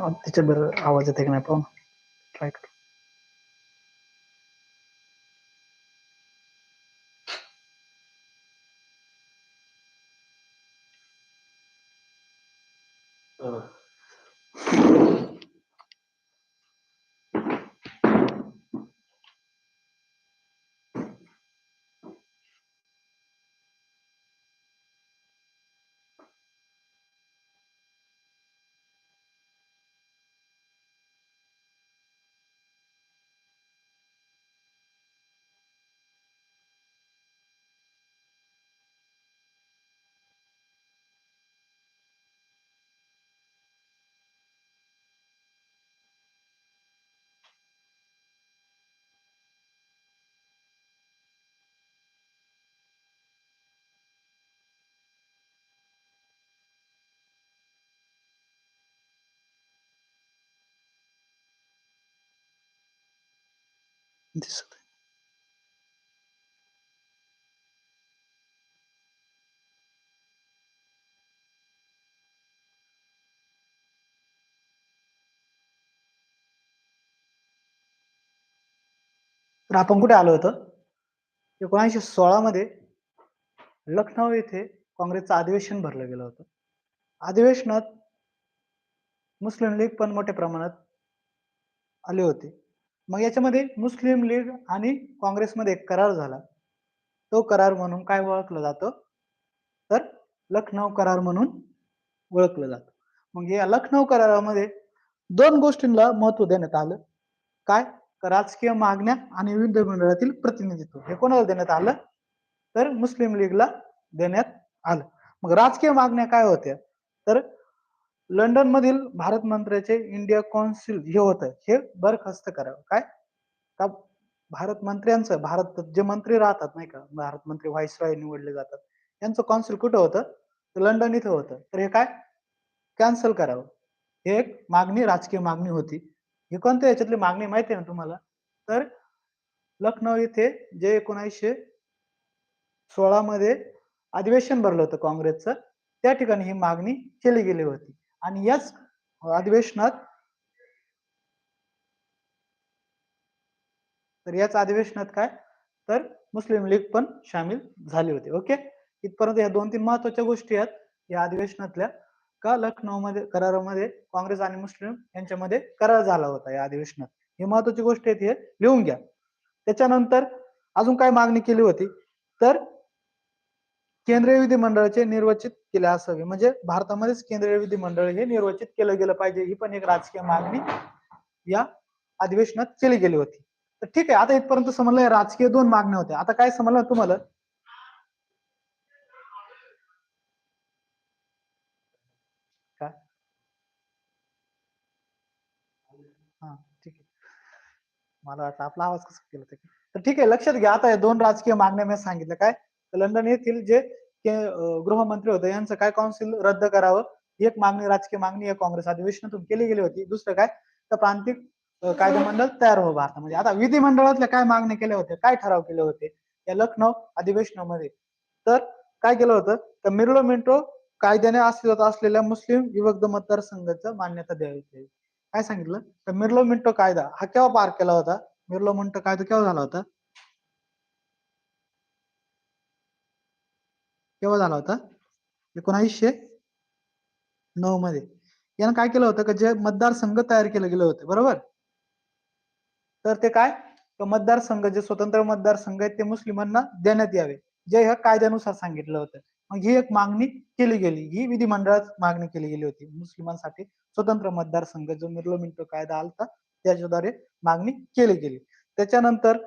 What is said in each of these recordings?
त्याच्या बरोबर आवाज येते की नाही पाहू ट्राय कर. दिसत आहे. तर आपण कुठे आलो होतो? एकोणीसशे सोळा मध्ये लखनौ येथे काँग्रेसचं अधिवेशन भरलं गेलं होतं. अधिवेशनात मुस्लिम लीग पण मोठ्या प्रमाणात आले होते. मग याच्यामध्ये मुस्लिम लीग आणि काँग्रेसमध्ये एक करार झाला. तो करार म्हणून काय ओळखलं जातं? तर लखनौ करार म्हणून ओळखलं जातं. मग या लखनौ करारामध्ये दोन गोष्टींना महत्त्व देण्यात आलं. काय? तर राजकीय मागण्या आणि विधिमंडळातील प्रतिनिधित्व. हे कोणाला देण्यात आलं? तर मुस्लिम लीगला देण्यात आलं. मग राजकीय मागण्या काय होत्या? तर लंडन मधील भारत मंत्र्याचे इंडिया कौन्सिल हे होतं. हे बरखास्त करावं. काय? का भारत मंत्र्यांचं भारत जे मंत्री राहतात नाही का भारत मंत्री व्हाईसरॉय निवडले जातात. यांचं कौन्सिल कुठं होतं? तर लंडन इथं होतं. तर हे काय? कॅन्सल करावं. हे एक मागणी राजकीय मागणी होती. ही कोणत्या याच्यातली मागणी माहिती आहे ना तुम्हाला? तर लखनौ इथे जे एकोणीसशे सोळा मध्ये अधिवेशन भरलं होतं काँग्रेसचं त्या ठिकाणी ही मागणी केली गेली होती. आणि याच अधिवेशनात तर याच अधिवेशनात काय? तर मुस्लिम लीग पण सामील झाली होती. ओके? इथपर्यंत या दोन तीन महत्त्वाच्या गोष्टी आहेत. या अधिवेशनातल्या का लखनौ मध्ये करारामध्ये काँग्रेस आणि मुस्लिम यांच्यामध्ये करार झाला होता या अधिवेशनात? ही महत्वाची गोष्ट आहे हे लिहून घ्या. त्याच्यानंतर अजून काय मागणी केली होती? तर केंद्रीय विधिमंडळाचे निर्वाचित केले असावे. म्हणजे भारतामध्येच केंद्रीय विधिमंडळ हे निर्वाचित केलं गेलं पाहिजे. ही पण एक राजकीय मागणी या अधिवेशनात केली गेली होती. तर ठीक आहे आता इथपर्यंत समजलं राजकीय दोन मागण्या होत्या. आता काय समजलं तुम्हाला? काय? हा ठीक आहे. मला वाटतं आपला आवाज कसा केला तर ठीक आहे लक्षात घ्या आता दोन राजकीय मागण्या मी सांगितलं काय? लंडन येथील जे गृहमंत्री होते यांचं काय काउन्सिल रद्द करावं? ही एक मागणी राजकीय मागणी या काँग्रेस अधिवेशनातून केली गेली होती. दुसरं काय? तर प्रांतिक कायदेमंडळ तयार हो भारतामध्ये. म्हणजे आता विधिमंडळातल्या काय मागणी केल्या होत्या? काय ठराव केले होते? या लखनौ अधिवेशनामध्ये. तर काय केलं होतं? तर मिरलो मिंटो कायद्याने अस्तित्वात असलेल्या मुस्लिम विभक्त मतदारसंघाचं मान्यता द्यावी काय सांगितलं? तर मिरलो मिंटो कायदा हा केव्हा पार केला होता? मिरलो मिंटो कायदा केव्हा झाला होता? केव्हा झाला होता? एकोणावीसशे नऊ मध्ये. यानं काय केलं होतं? का जे मतदारसंघ तयार केलं गेलं होतं बरोबर? तर ते काय? मतदारसंघ जे स्वतंत्र मतदारसंघ आहेत ते मुस्लिमांना देण्यात यावे. जे ह्या कायद्यानुसार सांगितलं होतं. मग ही एक मागणी केली गेली. ही विधिमंडळात मागणी केली गेली होती. मुस्लिमांसाठी स्वतंत्र मतदारसंघ जो मिर्लो मिंटो कायदा आलता त्याच्याद्वारे मागणी केली गेली. त्याच्यानंतर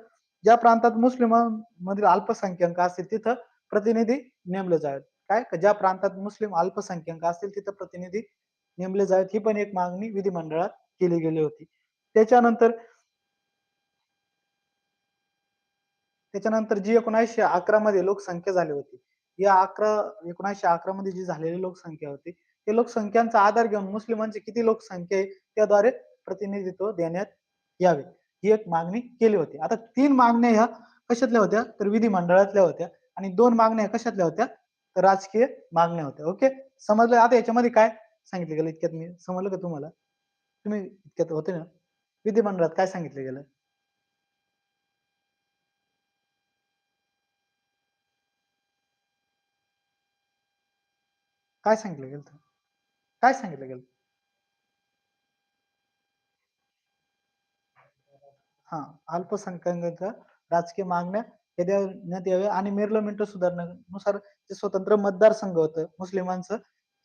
ज्या प्रांतात मुस्लिमांमधील अल्पसंख्याक असतील तिथं प्रतिनिधी नेमले जावेत. काय? ज्या प्रांतात मुस्लिम अल्पसंख्याक असतील तिथे प्रतिनिधी नेमले जावेत. ही पण एक मागणी विधिमंडळात केली गेली होती. त्याच्यानंतर त्याच्यानंतर जी एकोणीसशे अकरा मध्ये लोकसंख्या झाली होती या अकरा एकोणीसशे अकरा मध्ये जी झालेली लोकसंख्या होती ते लोकसंख्यांचा आधार घेऊन मुस्लिमांची किती लोकसंख्या आहे त्याद्वारे प्रतिनिधित्व देण्यात यावे. ही एक मागणी केली होती. आता तीन मागण्या ह्या कशातल्या होत्या? तर विधिमंडळातल्या होत्या. आणि दोन मागण्या कशातल्या होत्या? तर राजकीय मागण्या होत्या. ओके समजलं? आता याच्यामध्ये काय सांगितलं गेलं? इतक्यात मी समजलं का तुम्हाला? तुम्ही इतक्यात होते ना? विधिमंडळात काय सांगितलं गेलं? काय सांगितलं गेलं काय सांगितलं गेलं? हा अल्पसंख्याकांच्या राजकीय मागण्या हे देण्यात यावे आणि मेरलोमेंट सुधारणेनुसार जे स्वतंत्र मतदारसंघ होतं मुस्लिमांचं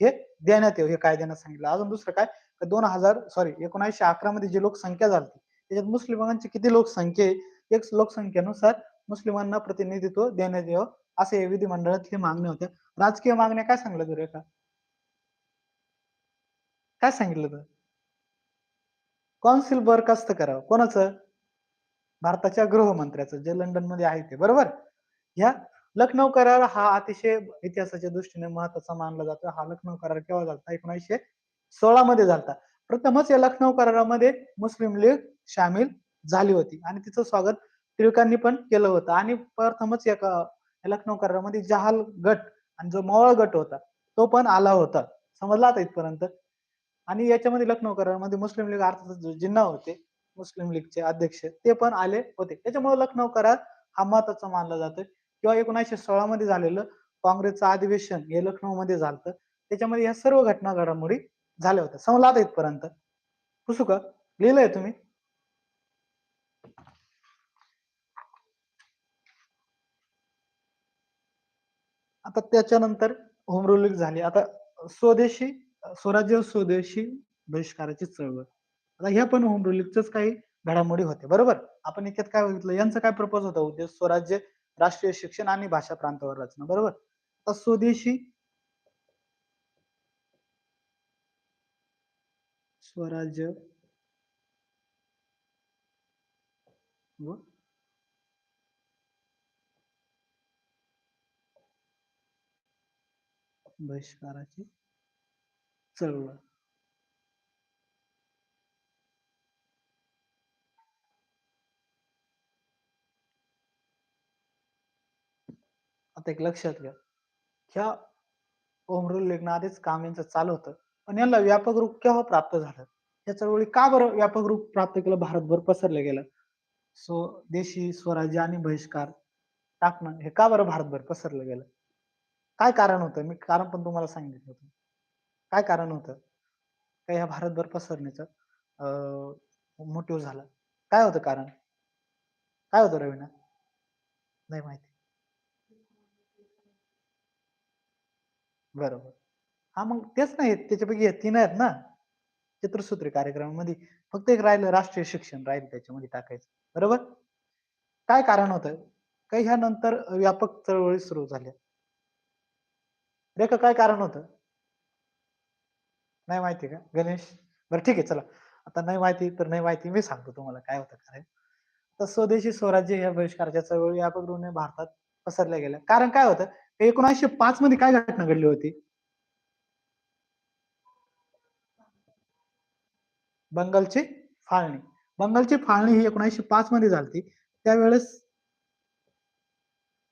हे देण्यात यावं हे कायद्यानं सांगितलं. अजून दुसरं काय? दोन हजार सॉरी एकोणीसशे अकरा मध्ये जी लोकसंख्या झाली त्याच्यात मुस्लिमांची किती लोकसंख्या आहे? एक लोकसंख्येनुसार मुस्लिमांना प्रतिनिधित्व देण्यात यावं असे विधिमंडळातली मागण्या होत्या. राजकीय मागण्या काय सांगलं तुला का काय सांगितलं तर कौन्सिल बरखास्त करावं. कोणाचं? भारताच्या गृहमंत्र्याचं जे लंडनमध्ये आहे ते बरोबर? या लखनौ करार हा अतिशय इतिहासाच्या दृष्टीने महत्त्वाचा मानला जातो. हा लखनौ करार केव्हा झाला एकोणीसशे सोळा मध्ये झाला प्रथमच या लखनौ करारामध्ये मुस्लिम लीग सामील झाली होती आणि तिचं स्वागत टिळकांनी पण केलं होतं. आणि प्रथमच या लखनौ करारामध्ये जहाल गट आणि जो मवळ गट होता तो पण आला होता. समजला आता इथपर्यंत? आणि याच्यामध्ये लखनौ करारामध्ये मुस्लिम लीग अर्थात जिन्ना होते मुस्लिम लीगचे अध्यक्ष ते पण आले होते. त्याच्यामुळे लखनौ करार हा महत्त्वाचा मानला जातोय. किंवा एकोणीसशे सोळा मध्ये झालेलं काँग्रेसचं अधिवेशन हे लखनौ मध्ये झालं त्याच्यामध्ये या सर्व घटना घडामोडी झाल्या होत्या. समजला आता इथपर्यंत. पुसू का लिहिलंय तुम्ही? आता त्याच्यानंतर होम झाली. आता स्वदेशी स्वराज्य स्वदेशी बहिष्काराची चळवळ. आता ह्या पण होम रुलिंगच काही घडामोडी होते. बरोबर? आपण इतक्यात काय बघितलं? यांचं काय प्रपोज होता? उद्देश स्वराज्य राष्ट्रीय शिक्षण आणि भाषा प्रांतावर रचना बरोबर? आता स्वदेशी स्वराज्य व बहिष्काराची चळवळ. आता एक लक्षात घ्या. ह्या होम रूल आधीच काम यांचं चालू होतं. पण यांना व्यापक रूप केव्हा प्राप्त झालं? या चळवळी का बरं व्यापक रूप प्राप्त केलं? भारतभर पसरलं गेलं. सो देशी स्वराज्य आणि बहिष्कार टाकणं हे का बरं भारतभर पसरलं गेलं? काय कारण होतं? मी कारण पण तुम्हाला सांगितलं होतं. काय कारण होतं? काय ह्या भारतभर पसरण्याचं मोटिव्ह झालं? काय होतं कारण? काय होतं रवीना? नाही माहिती. बरोबर. हा मग तेच नाही त्याच्यापैकी तीन आहेत ना चतुर्सूत्री कार्यक्रमामध्ये फक्त एक राहिलं राष्ट्रीय शिक्षण राहील त्याच्यामध्ये टाकायचं बरोबर? काय कारण होतं? काही ह्या नंतर व्यापक चळवळी सुरू झाल्या. रेखा काय कारण होतं? नाही माहिती का? गणेश? बरं ठीक आहे चला. आता नाही माहिती तर नाही माहिती मी सांगतो तुम्हाला काय होतं कारण तर स्वदेशी स्वराज्य या बहिष्काराच्या चळवळी व्यापक रूपाने भारतात पसरल्या गेल्या. कारण काय होतं? एकोणीसशे पाच मध्ये काय घटना घडली होती? बंगालची फाळणी. बंगालची फाळणी ही एकोणीसशे पाच मध्ये झाली त्यावेळेस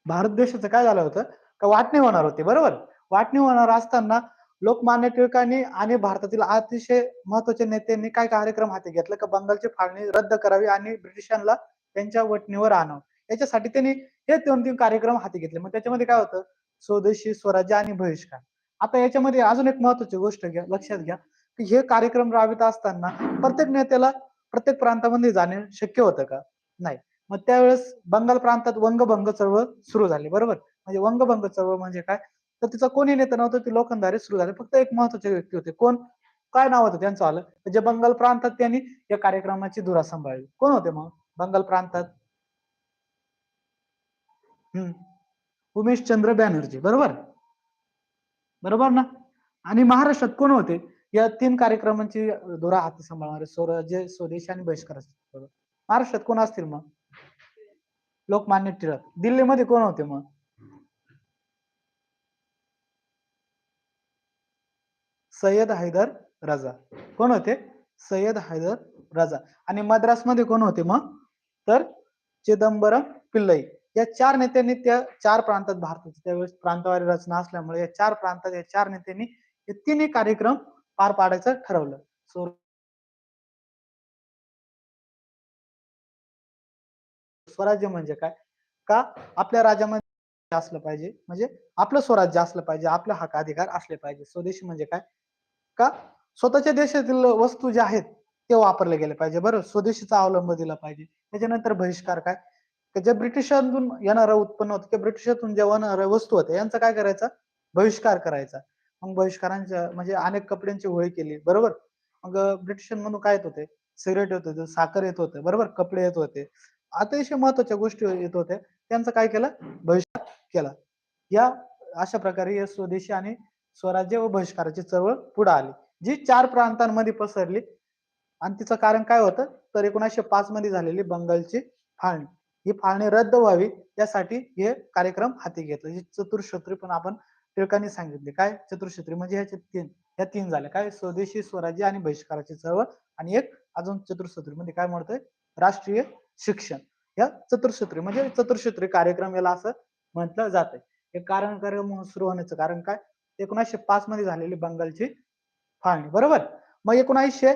भारत देशाचं काय झालं होतं? का वाटणी होणार होती बरोबर? वाटणी होणार असताना लोकमान्य टिळकांनी आणि भारतातील अतिशय महत्त्वाच्या नेत्यांनी काय कार्यक्रम हाती घेतला? का बंगालची फाळणी रद्द करावी आणि ब्रिटिशांना त्यांच्या वटणीवर आणावं? याच्यासाठी त्यांनी हे दोन तीन कार्यक्रम हाती घेतले. मग त्याच्यामध्ये काय होतं? स्वदेशी स्वराज्य आणि बहिष्कार. आता याच्यामध्ये अजून एक महत्वाची गोष्ट घ्या लक्षात घ्या की हे कार्यक्रम राबवित असताना प्रत्येक नेत्याला प्रत्येक प्रांतामध्ये जाणे शक्य होतं का? नाही. मग त्यावेळेस बंगाल प्रांतात वंगभंग चळवळ सुरू झाली बरोबर? म्हणजे वंगभंग चळवळ म्हणजे काय? तर तिचा कोणी नेता नव्हतं ती लोखंडारे सुरू झाले. फक्त एक महत्त्वाचे व्यक्ती होते. कोण? काय नाव होतं त्यांचं आलं? जे बंगाल प्रांतात त्यांनी या कार्यक्रमाची धुरा सांभाळली. कोण होते मग? बंगाल प्रांतात उमेश चंद्र बॅनर्जी बरोबर? बरोबर ना? आणि महाराष्ट्रात कोण होते? या तीन कार्यक्रमांची धुरा हाती सांभाळणारे स्वराज्य स्वदेशी आणि बहिष्कार महाराष्ट्रात कोण असतील मग? लोकमान्य टिळक. दिल्लीमध्ये कोण होते मग? सय्यद हैदर रजा. कोण होते? सय्यद हैदर रजा. आणि मद्रासमध्ये कोण होते मग? तर चिदंबरम पिल्लई. या चार नेत्यांनी त्या चार प्रांतात भारताची त्यावेळेस प्रांतवारी रचना असल्यामुळे या चार प्रांतात या चार नेत्यांनी हे तिन्ही कार्यक्रम पार पाडायचं ठरवलं. सो स्वराज्य म्हणजे काय? का आपल्या राज्यामध्ये असलं पाहिजे म्हणजे आपलं स्वराज्य असलं पाहिजे आपला हक्क अधिकार असले पाहिजे. स्वदेशी म्हणजे काय? का स्वतःच्या देशातील वस्तू ज्या आहेत ते वापरले गेले पाहिजे. बरं स्वदेशीचा अवलंब दिला पाहिजे. त्याच्यानंतर बहिष्कार काय? की जे ब्रिटिशांतून येणारं उत्पन्न होतं किंवा ब्रिटिशातून जे वस्तू होत्या यांचा काय करायचा? बहिष्कार करायचा. मग बहिष्कारांच्या म्हणजे अनेक कपड्यांची होळी केली बरोबर? मग ब्रिटिशांमधून काय येत होते? सिगरेट येत होते साखर येत होते बरोबर? कपडे येत होते. अतिशय महत्त्वाच्या गोष्टी येत होत्या. त्यांचं काय केलं? बहिष्कार केला. या अशा प्रकारे या स्वदेशी आणि स्वराज्य व बहिष्काराची चळवळ पुढे आली. जी चार प्रांतांमध्ये पसरली. आणि तिचं कारण काय होतं? तर एकोणीसशे पाच मध्ये झालेली बंगालची फाळणी. ही फाळणी रद्द व्हावी यासाठी हे कार्यक्रम हाती घेतला. ही चतुर्शत्री पण आपण टिळकांनी सांगितले. काय चतुर्शत्री म्हणजे ह्याचे तीन या तीन झाल्या. काय? स्वदेशी स्वराज्य आणि बहिष्काराची चळवळ आणि एक अजून चतुर्सूत्री म्हणजे काय म्हणतोय? राष्ट्रीय शिक्षण. या चतुर्सूत्री म्हणजे चतुर्सूत्री कार्यक्रम याला असं म्हटलं जात हे कारण कार्यक्रम सुरू होण्याचं कारण काय? एकोणीसशे पाच मध्ये झालेली बंगालची फाळणी बरोबर? मग एकोणीसशे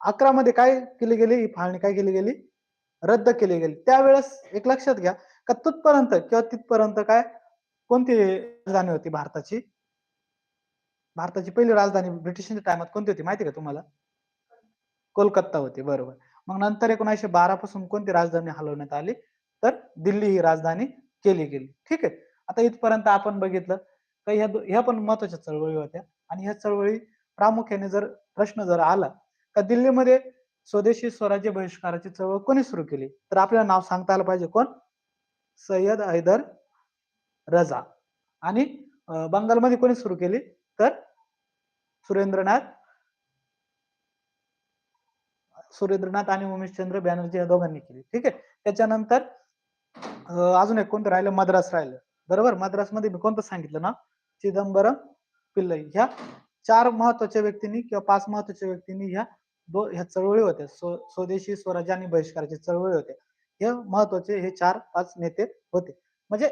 अकरा मध्ये काय केली गेली? ही फाळणी काय केली गेली? रद्द केली गेली. त्यावेळेस एक लक्षात घ्या का तुथपर्यंत किंवा तिथपर्यंत काय कोणती राजधानी होती भारताची? भारताची पहिली राजधानी ब्रिटिशांच्या टायमात कोणती होती माहिती का तुम्हाला? कोलकाता होती बरोबर. मग नंतर एकोणीसशे बारा पासून कोणती राजधानी हलवण्यात आली? तर दिल्ली ही राजधानी केली गेली. ठीक आहे. आता इथपर्यंत आपण बघितलं का ह्या ह्या पण महत्त्वाच्या चळवळी होत्या. आणि ह्या चळवळी प्रामुख्याने जर प्रश्न जर आला का दिल्लीमध्ये स्वदेशी स्वराज्य बहिष्काराची चळवळ कोणी सुरू केली? तर आपल्याला नाव सांगता आलं पाहिजे कोण? सय्यद हैदर रजा. आणि बंगालमध्ये कोणी सुरू केली? तर सुरेंद्रनाथ सुरेंद्रनाथ आणि उमेशचंद्र बॅनर्जी या दोघांनी केली. ठीक आहे? त्याच्यानंतर अजून एक कोणतं राहिलं? मद्रास राहिलं. बरोबर? मद्रासमध्ये मी कोणतं सांगितलं ना? चिदंबरम पिल्लई. ह्या चार महत्त्वाच्या व्यक्तींनी किंवा पाच महत्त्वाच्या व्यक्तींनी ह्या दो ह्या चळवळी होत्या. स्वदेशी स्वराज्य आणि बहिष्काराची चळवळी होत्या. हे महत्त्वाचे हे चार पाच नेते होते. म्हणजे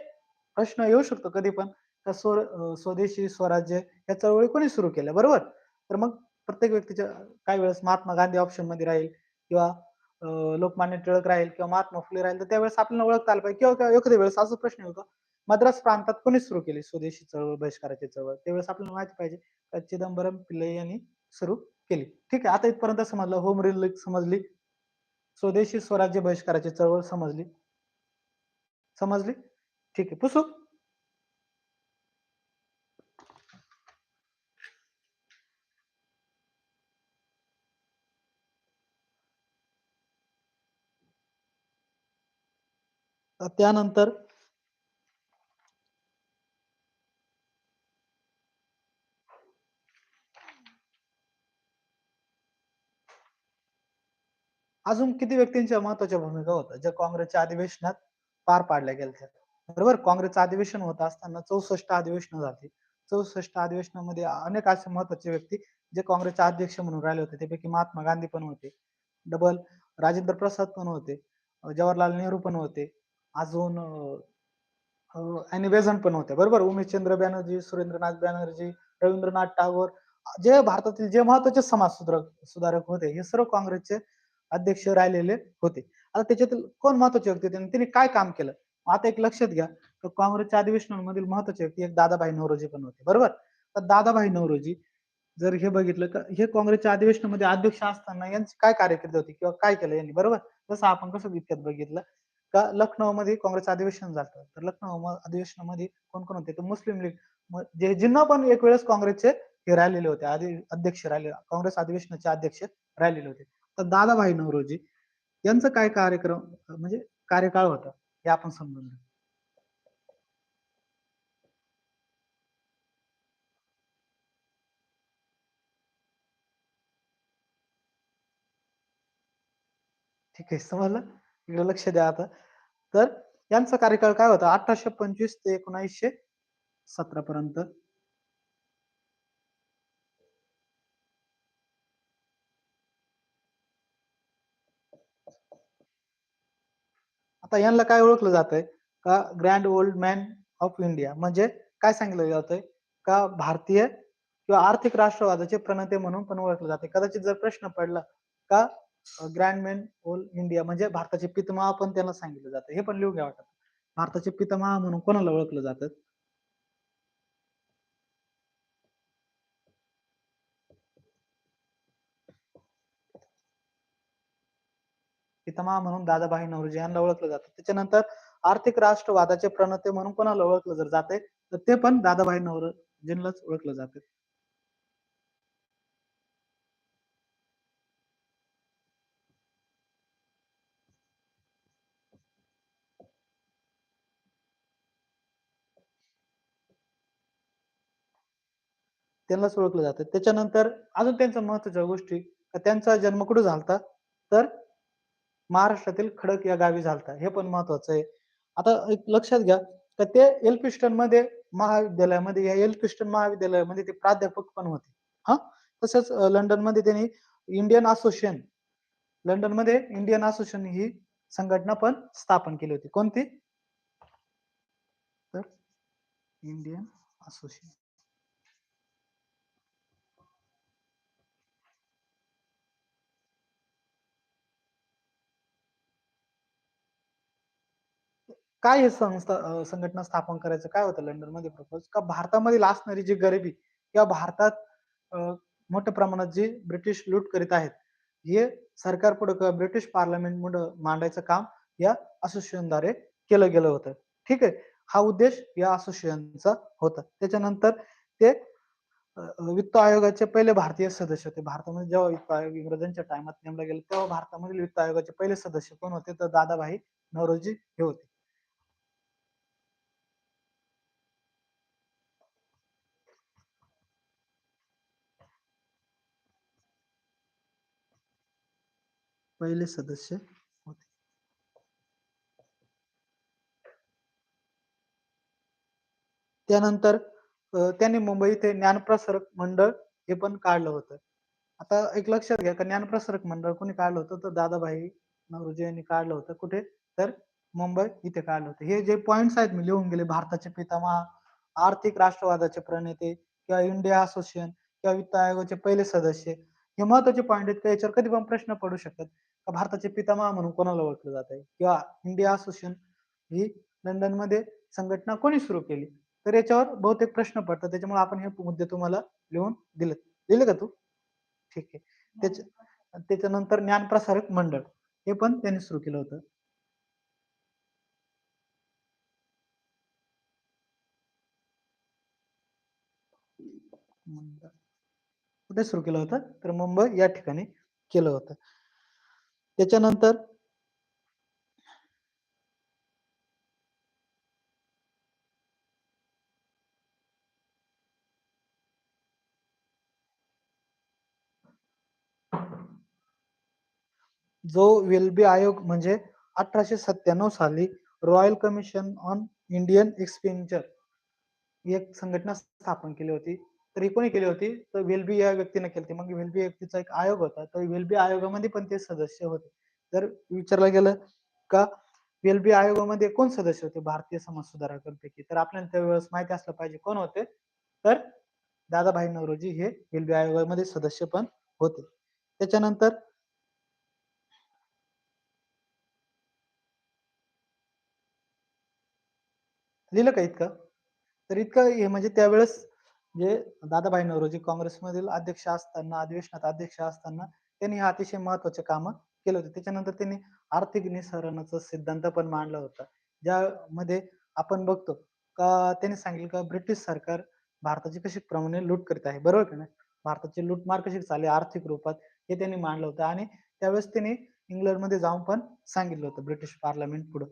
प्रश्न येऊ शकतो कधी पण का स्वदेशी स्वराज्य या चळवळी कोणी सुरू केल्या? बरोबर? तर मग प्रत्येक व्यक्तीच्या काही वेळेस महात्मा गांधी ऑप्शनमध्ये राहील किंवा लोकमान्य टिळक राहील किंवा महात्मा फुले राहील तर त्यावेळेस आपल्याला ओळखता आलं पाहिजे. किंवा एखाद्या वेळेस असं प्रश्न होतो मद्रास प्रांतात कोणी सुरू केली स्वदेशी चळवळ बहिष्काराची चळवळ? त्यावेळेस आपल्याला माहिती पाहिजे चिदंबरम पिल्ले यांनी सुरू केली. ठीक आहे आता इथपर्यंत समजलं. होम रिलीग समजली. स्वदेशी स्वराज्य बहिष्काराची चळवळ समजली. समजली? ठीक आहे. पुसू? त्यानंतर अजून किती व्यक्तींच्या महत्त्वाच्या भूमिका होत्या? ज्या काँग्रेसच्या अधिवेशनात पार पाडल्या गेल्या बरोबर? काँग्रेसचं अधिवेशन होत असताना चौसष्ट अधिवेशन झाली. चौसष्ट अधिवेशनामध्ये अनेक असे महत्त्वाचे व्यक्ती जे काँग्रेसचे अध्यक्ष म्हणून राहिले होते. त्यापैकी महात्मा गांधी पण होते. डबल राजेंद्र प्रसाद पण होते. जवाहरलाल नेहरू पण होते. अजून आणि वेझन पण होते. बरोबर? उमेशचंद्र बॅनर्जी सुरेंद्रनाथ बॅनर्जी रवींद्रनाथ टागोर जे भारतातील जे महत्त्वाचे समाज सुधारक सुधारक होते हे सर्व काँग्रेसचे अध्यक्ष राहिलेले होते. आता त्याच्यातील कोण महत्त्वाचे व्यक्ती होते? त्यांनी काय काम केलं? आता एक लक्षात घ्या तर काँग्रेसच्या अधिवेशनांमधील महत्त्वाचे व्यक्ती एक दादाभाई नवरोजी पण होते बरोबर? तर दादाभाई नवरोजी जर हे बघितलं तर हे काँग्रेसच्या अधिवेशनामध्ये अध्यक्ष असताना यांची काय कार्यकिर्दी होती किंवा काय केलं यांनी बरोबर? जसं आपण कसं इतक्यात बघितलं का लखनौ मध्ये काँग्रेस अधिवेशन झालं. तर लखनौ अधिवेशनामध्ये कोण कोण होते? तर मुस्लिम लीग जे जिन्ना पण एक वेळेस काँग्रेसचे हे राहिलेले होते आधी अध्यक्ष राहिले काँग्रेस अधिवेशनाचे अध्यक्ष राहिलेले होते. तर दादाभाई नवरोजी यांचं काय कार्यक्रम म्हणजे कार्यकाळ होता हे आपण समजून घेऊ. ठीक आहे समजलं? इकडे लक्ष द्या आता. तर यांचा कार्यकाळ काय होता? अठराशे पंचवीस ते एकोणीसशे सतरा पर्यंत. आता यांना काय ओळखलं जातंय? का grand old man of India म्हणजे काय सांगितलं जातंय? का भारतीय किंवा आर्थिक राष्ट्रवादाचे प्रणेते म्हणून पण ओळखले जाते कदाचित जर प्रश्न पडला का ग्रँड मॅन ऑल इंडिया म्हणजे भारताचे पितमहा पण त्यांना सांगितलं जातं हे पण लिहून घ्या वाटत भारताचे पितमहा म्हणून कोणाला ओळखलं जातं? पितामह म्हणून दादाभाई नवरोजी यांना ओळखलं जातं. त्याच्यानंतर आर्थिक राष्ट्रवादाचे प्रणते म्हणून कोणाला ओळखलं जर जाते तर ते पण दादाभाई नवरोजींनाच ओळखलं जाते. त्यांनाच ओळखलं जातं. त्याच्यानंतर अजून त्यांच्या महत्त्वाच्या गोष्टी त्यांचा जन्म कुठे झाला तर महाराष्ट्रातील खडक या गावी झालता. हे पण महत्वाचं आहे. आता एक लक्षात घ्या तर ते एल्फिस्टनमध्ये महाविद्यालयामध्ये या एल एल्फिस्टन महाविद्यालयामध्ये ते प्राध्यापक पण होते. हा? तसंच लंडनमध्ये त्यांनी इंडियन असोसिएशन लंडनमध्ये इंडियन असोसिएशन ही संघटना पण स्थापन केली होती. कोणती? तर इंडियन असोसिएशन. काय हे संस्था संघटना स्थापन करायचं? काय होतं लंडनमध्ये प्रपोज का भारतामध्ये असणारी जी गरिबी किंवा भारतात मोठ्या प्रमाणात जी ब्रिटिश लूट करीत आहेत हे सरकार पुढे किंवा ब्रिटिश पार्लमेंट पुढे मांडायचं काम या असोसिएशनद्वारे केलं गेलं होतं. ठीक आहे? हा उद्देश या असोसिएशनचा होता. त्याच्यानंतर ते वित्त आयोगाचे पहिले भारतीय सदस्य होते. भारतामध्ये जेव्हा वित्त आयोग इंग्रजांच्या टायमात नेमला गेला तेव्हा भारतामधील वित्त आयोगाचे पहिले सदस्य कोण होते? तर दादाभाई नवरोजी हे होते. पहिले सदस्य होते. त्यानंतर त्यांनी मुंबई ते ज्ञानप्रसारक मंडळ हे पण काढलं होतं. आता एक लक्षात घ्या का ज्ञानप्रसारक मंडळ कोणी काढलं होतं? तर दादाभाई नवरोजी यांनी काढलं होतं. कुठे? तर मुंबई इथे काढलं होतं. हे जे पॉइंट्स आहेत मी लिहून गेले. भारताचे पितामहा आर्थिक राष्ट्रवादाचे प्रणेते किंवा इंडिया असोसिएशन किंवा वित्त आयोगाचे पहिले सदस्य. हे महत्त्वाचे पॉईंट आहेत का? याच्यावर कधी पण प्रश्न पडू शकतात. का भारताचे पितामह म्हणून कोणाला ओळखलं जात आहे? किंवा इंडिया असोसिएशन ही लंडनमध्ये संघटना कोणी सुरू केली? तर याच्यावर बहुतेक प्रश्न पडतात. त्याच्यामुळे आपण हे मुद्दे तुम्हाला लिहून दिले. दिले का तू? ठीक आहे. त्याच्या त्याच्यानंतर ज्ञानप्रसारक मंडळ. हे पण त्यांनी सुरू केलं होतं. कुठे सुरू केलं होतं? तर मुंबई या ठिकाणी केलं होतं. त्याच्यानंतर जो वेल्बी आयोग म्हणजे अठराशे सत्त्याण्णव साली Royal Commission on Indian Expenditure एक संघटना स्थापन केली होती. तर ही कोणी केली होती? तर वेलबी या व्यक्तीने केली होती. मग वेल्बी व्यक्तीचा एक आयोग होता. तर वेलबी आयोगामध्ये पण ते सदस्य होते. जर विचारलं गेलं का वेल्बी आयोगामध्ये कोण सदस्य होते? भारतीय समाज सुधारकांपैकी. तर आपल्याला त्यावेळेस माहिती असलं पाहिजे कोण होते? तर दादाभाई नवरोजी हे वेल्बी आयोगामध्ये सदस्य पण होते. त्याच्यानंतर लिहिलं का इतकं? तर इतकं हे म्हणजे त्यावेळेस जे दादाभाई नवरोजी काँग्रेसमधील अध्यक्ष असताना अधिवेशनात अध्यक्ष असताना त्यांनी हे अतिशय महत्त्वाचे काम केलं होते. त्याच्यानंतर त्यांनी आर्थिक निसरणाचा सिद्धांत पण मांडला होता. ज्यामध्ये आपण बघतो का त्यांनी सांगितलं का ब्रिटिश सरकार भारताची कशी प्रमाणे लूट करीत आहे. बरोबर की नाही? भारताची लूटमार कशी चालली आर्थिक रूपात हे त्यांनी मांडलं होतं. आणि त्यावेळेस त्यांनी इंग्लंडमध्ये जाऊन पण सांगितलं होतं ब्रिटिश पार्लमेंट पुढे.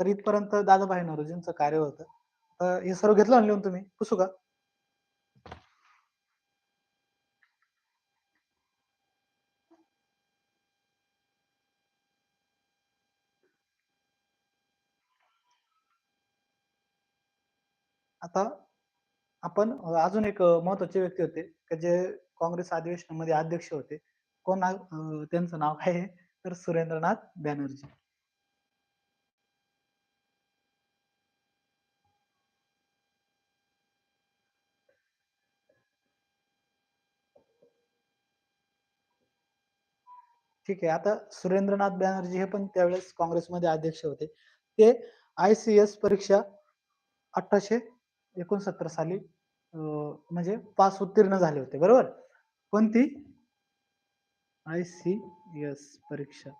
तर इथपर्यंत दादाभाई नवरोजींचं कार्य होतं. हे सर्व घेतलं लिहून तुम्ही? पुसू का? आता आपण अजून एक महत्त्वाचे व्यक्ती होते की जे काँग्रेस अधिवेशनामध्ये अध्यक्ष होते. कोण त्यांचं नाव काय तर सुरेंद्रनाथ बॅनर्जी. ठीक आहे. आता सुरेंद्रनाथ बॅनर्जी हे पण त्यावेळेस काँग्रेसमध्ये अध्यक्ष होते. ते आय सी एस परीक्षा अठराशे 1869 साली म्हणजे पास उत्तीर्ण झाले होते. बरोबर? कोणती? आय-सी-एस परीक्षा.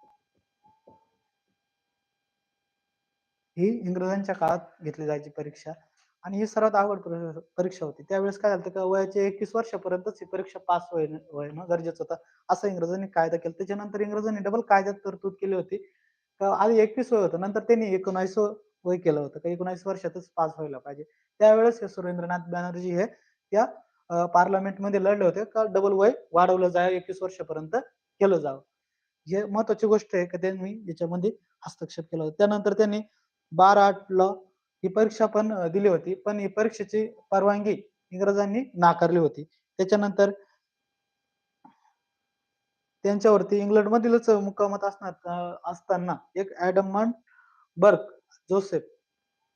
ही इंग्रजांच्या काळात घेतली जायची परीक्षा आणि ही सर्वात आवड परीक्षा होती. त्यावेळेस काय झालं का वयाच्या 21 वर्षापर्यंतच ही परीक्षा पास होणं गरजेचं होतं. असं इंग्रजांनी कायदा केला. त्याच्यानंतर इंग्रजांनी डबल कायद्यात तरतूद केली होती. आधी 21 वय होतं. नंतर त्यांनी 19 वय केलं होतं. का 19 वर्षातच पास व्हायला पाहिजे. त्यावेळेस हे सुरेंद्रनाथ बॅनर्जी हे या पार्लमेंटमध्ये लढले होते का डबल वय वाढवलं जावं 21 वर्षापर्यंत केलं जावं. हे महत्वाची गोष्ट आहे की त्यांनी याच्यामध्ये हस्तक्षेप केला होता. त्यानंतर त्यांनी 12-8 ला ही परीक्षा पण दिली होती. पण ही परीक्षेची परवानगी इंग्रजांनी नाकारली होती. त्याच्यानंतर त्यांच्यावरती इंग्लंडमधीलच मुकामत असणार असताना एक Edmund Burke Joseph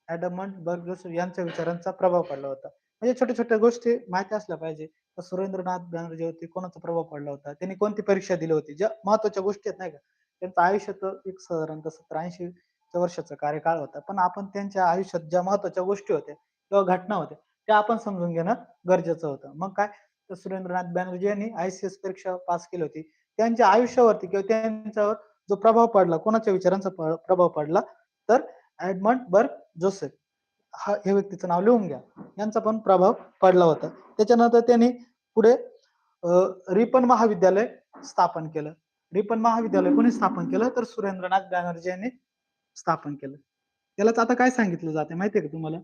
Edmund Burke Joseph यांच्या विचारांचा प्रभाव पडला होता. म्हणजे छोट्या-छोट्या गोष्टी माहिती असल्या पाहिजे. सुरेंद्रनाथ बॅनर्जी होते कोणाचा प्रभाव पडला होता? त्यांनी कोणती परीक्षा दिली होती? ज्या महत्त्वाच्या गोष्टी आहेत नाही का? त्यांचं आयुष्य तर एक साधारणतः 70-80 वर्षाचा कार्यकाळ होता. पण आपण त्यांच्या आयुष्यात ज्या महत्त्वाच्या गोष्टी होत्या किंवा घटना होत्या, त्या आपण समजून घेणं गरजेचं होतं. मग काय? तर सुरेंद्रनाथ बॅनर्जी यांनी आय-सी-एस परीक्षा पास केली होती. त्यांच्या आयुष्यावरती किंवा त्यांच्यावर जो प्रभाव पडला, कोणाच्या विचारांचा प्रभाव पडला? तर ऍडमंड बर्ग जोसेफ हा हे व्यक्तीचं नाव लिहून घ्या. यांचा पण प्रभाव पडला होता. त्याच्यानंतर त्यांनी पुढे रिपन महाविद्यालय स्थापन केलं. रिपन महाविद्यालय कोणी स्थापन केलं? तर सुरेंद्रनाथ बॅनर्जी यांनी स्थापन केलं. त्यालाच आता काय सांगितलं जाते माहितीये का तुम्हाला?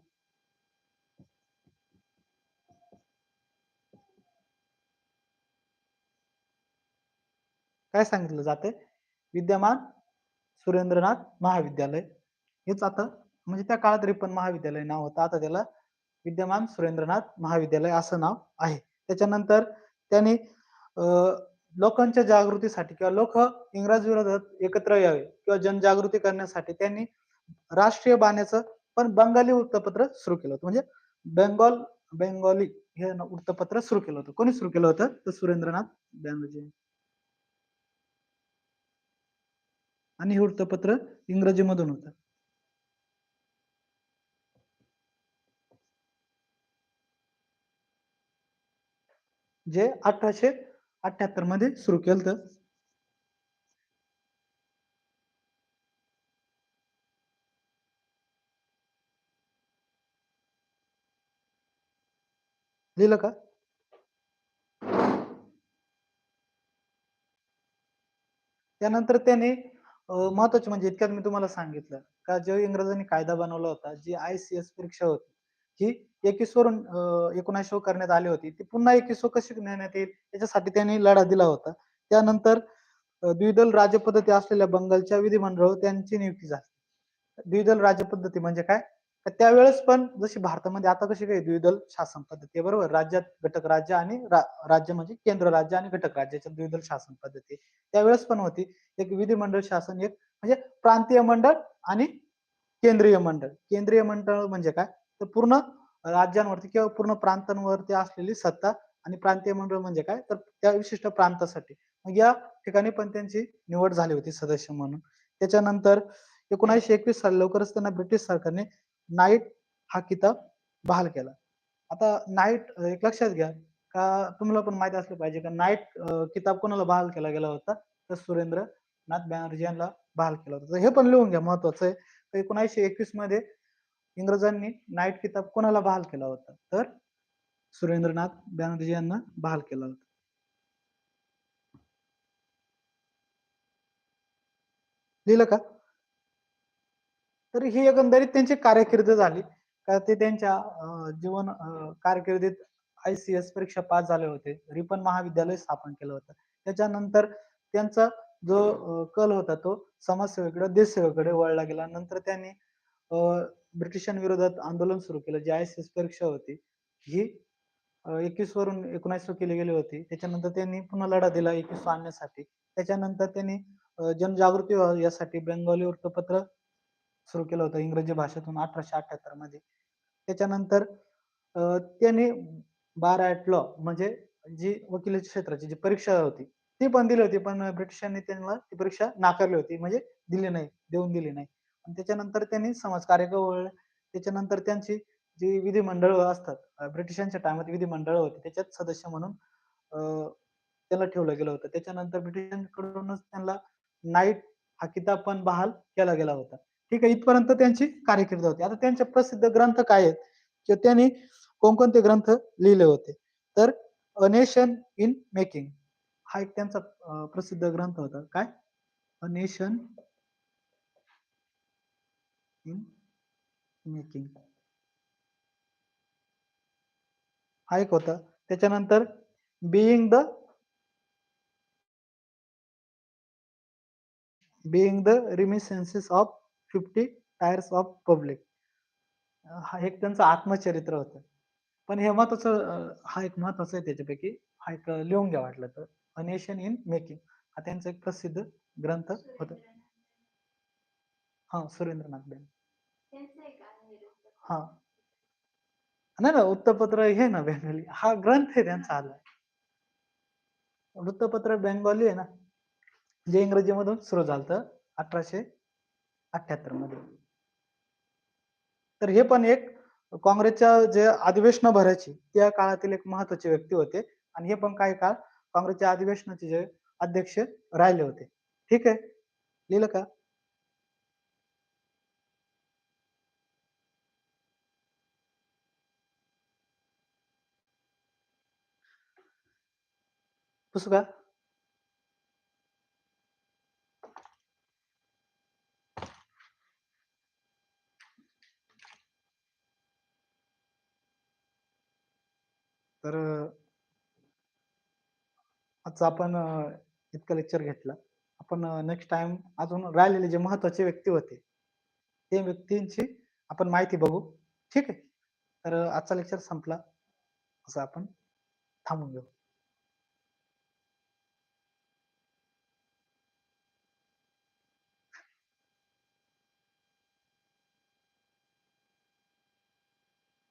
काय सांगितलं जातंय? विद्यमान सुरेंद्रनाथ महाविद्यालय. हेच आता म्हणजे त्या काळात रिपन महाविद्यालय नाव होतं. आता त्याला विद्यमान सुरेंद्रनाथ महाविद्यालय असं नाव आहे. त्याच्यानंतर त्यांनी लोकांच्या जागृतीसाठी किंवा लोक इंग्रज विरोधात एकत्र यावे किंवा जनजागृती करण्यासाठी त्यांनी राष्ट्रीय बाण्याचं पण बंगाली वृत्तपत्र सुरू केलं होतं. म्हणजे बेंगॉल बेंगॉली हे वृत्तपत्र सुरू केलं होतं. कोणी सुरू केलं होतं? तर सुरेंद्रनाथ बॅनर्जी आणि हे वृत्तपत्र इंग्रजीमधून होतं. जे 1878 मध्ये सुरू केलं लिहिलं का? त्यानंतर त्याने महत्त्वाचे म्हणजे इतक्यात मी तुम्हाला सांगितलं का जो इंग्रजांनी कायदा बनवला होता, जी आय-सी-एस परीक्षा होती, ही 21 वरून अ, 19 हो करण्यात आली होती. ती पुन्हा 21 कशी नेण्यात येईल याच्यासाठी त्यांनी लढा दिला होता. त्यानंतर द्विदल राजपद्धती असलेल्या बंगालच्या विधिमंडळ त्यांची नियुक्ती झाली. द्विदल राजपद्धती म्हणजे काय? त्यावेळेस पण जशी भारतामध्ये आता कशी काय द्विदल शासन पद्धती बरोबर. राज्यात घटक राज्य आणि राज्य म्हणजे केंद्र राज्य आणि घटक राज्याच्या द्विदल शासन पद्धती. त्यावेळेस पण होती. एक विधिमंडळ शासन, एक म्हणजे प्रांतीय मंडळ आणि केंद्रीय मंडळ. केंद्रीय मंडळ म्हणजे काय? तर पूर्ण राज्यांवरती किंवा पूर्ण प्रांतांवरती असलेली सत्ता आणि प्रांतीय मंडळ म्हणजे काय? तर त्या विशिष्ट प्रांतासाठी. मग या ठिकाणी पण त्यांची निवड झाली होती सदस्य म्हणून. त्याच्यानंतर 1921 साली लवकरच त्यांना ब्रिटिश सरकारने नाईट हा किताब बहाल केला. आता नाईट एक लक्षात घ्या का तुम्हाला पण माहीत असलं पाहिजे का नाईट किताब कोणाला बहाल केला गेला होता? तर सुरेंद्रनाथ बॅनर्जी यांना बहाल केला होता. तर हे पण लिहून घ्या महत्वाचं आहे. तर 1921 मध्ये इंग्रजांनी नाईट किताब कोणाला बहाल केला होता? तर सुरेंद्रनाथ बॅनर्जी यांना बहाल केला होता. लिहिलं का? तर ही एकंदरीत त्यांची कारकीर्द झाली. का ते त्यांच्या जीवन कारकिर्दीत आय-सी-एस परीक्षा पास झाले होते. रिपन महाविद्यालय स्थापन केलं होतं. त्याच्यानंतर त्यांचा जो कल होता तो समाजसेवेकडे, देशसेवेकडे वळला गेला. नंतर त्यांनी ब्रिटिशांविरोधात आंदोलन सुरू केलं. जी आय एस एस परीक्षा होती, ही एकवीस वरून 19 केली गेली होती. त्याच्यानंतर त्यांनी पुन्हा लढा दिला 21 आणण्यासाठी. त्याच्यानंतर त्यांनी जनजागृती यासाठी बेंगॉली वृत्तपत्र सुरू केलं होतं इंग्रजी भाषेतून 1878 मध्ये. त्याच्यानंतर त्यांनी बार ऍट लॉ म्हणजे जी वकिलीच्या क्षेत्राची जी परीक्षा होती, ती पण दिली होती पण ब्रिटिशांनी त्यांना ती परीक्षा नाकारली होती म्हणजे दिली नाही देऊन दिली नाही त्याच्यानंतर त्यांनी समाजकार्य वळले त्याच्यानंतर त्यांची जी विधिमंडळ असतात ब्रिटिशांच्या टायमात विधिमंडळ होती त्याच्यात सदस्य म्हणून त्याला ठेवलं गेलं होतं. त्याच्यानंतर ब्रिटिशांकडूनच त्यांना नाईट हा किताब पण बहाल केला गेला होता. ठीक आहे इथपर्यंत त्यांची कारकीर्द होती. आता त्यांचे प्रसिद्ध ग्रंथ काय आहेत? किंवा त्यांनी कोणकोणते ग्रंथ लिहिले होते? तर अ नेशन इन मेकिंग हा एक त्यांचा प्रसिद्ध ग्रंथ होता. काय? अ नेशन in making हा एक होता. त्याच्यानंतर being the being the reminiscences of fifty years of public हा एक त्यांचं आत्मचरित्र होतं. पण हे महत्वाचं हा एक महत्वाचं आहे त्याच्यापैकी. हा एक लिहून घ्या वाटलं तर. अ नेशन इन मेकिंग हा त्यांचा एक प्रसिद्ध ग्रंथ होता. हा सुरेंद्रनाथ बेन. हा. नाही ना वृत्तपत्र हे ना बेंगॉली. हा ग्रंथ आहे त्यांचा आला वृत्तपत्र बेंगॉली आहे ना जे इंग्रजीमधून सुरू झालं अठराशे अठ्याहत्तरमध्ये. तर हे पण एक काँग्रेसच्या जे अधिवेशन भरायची त्या काळातील एक महत्त्वाचे व्यक्ती होते. आणि हे पण काही काळ काँग्रेसच्या अधिवेशनाचे जे अध्यक्ष राहिले होते. ठीक आहे? लिहिलं का? पुसू का तर आजचं आपण इतकं लेक्चर घेतलं. आपण नेक्स्ट टाइम अजून राहिलेले जे महत्त्वाचे व्यक्ती होते ते व्यक्तींची आपण माहिती बघू. ठीक आहे? तर आजचा लेक्चर संपला. असं आपण थांबून घेऊ.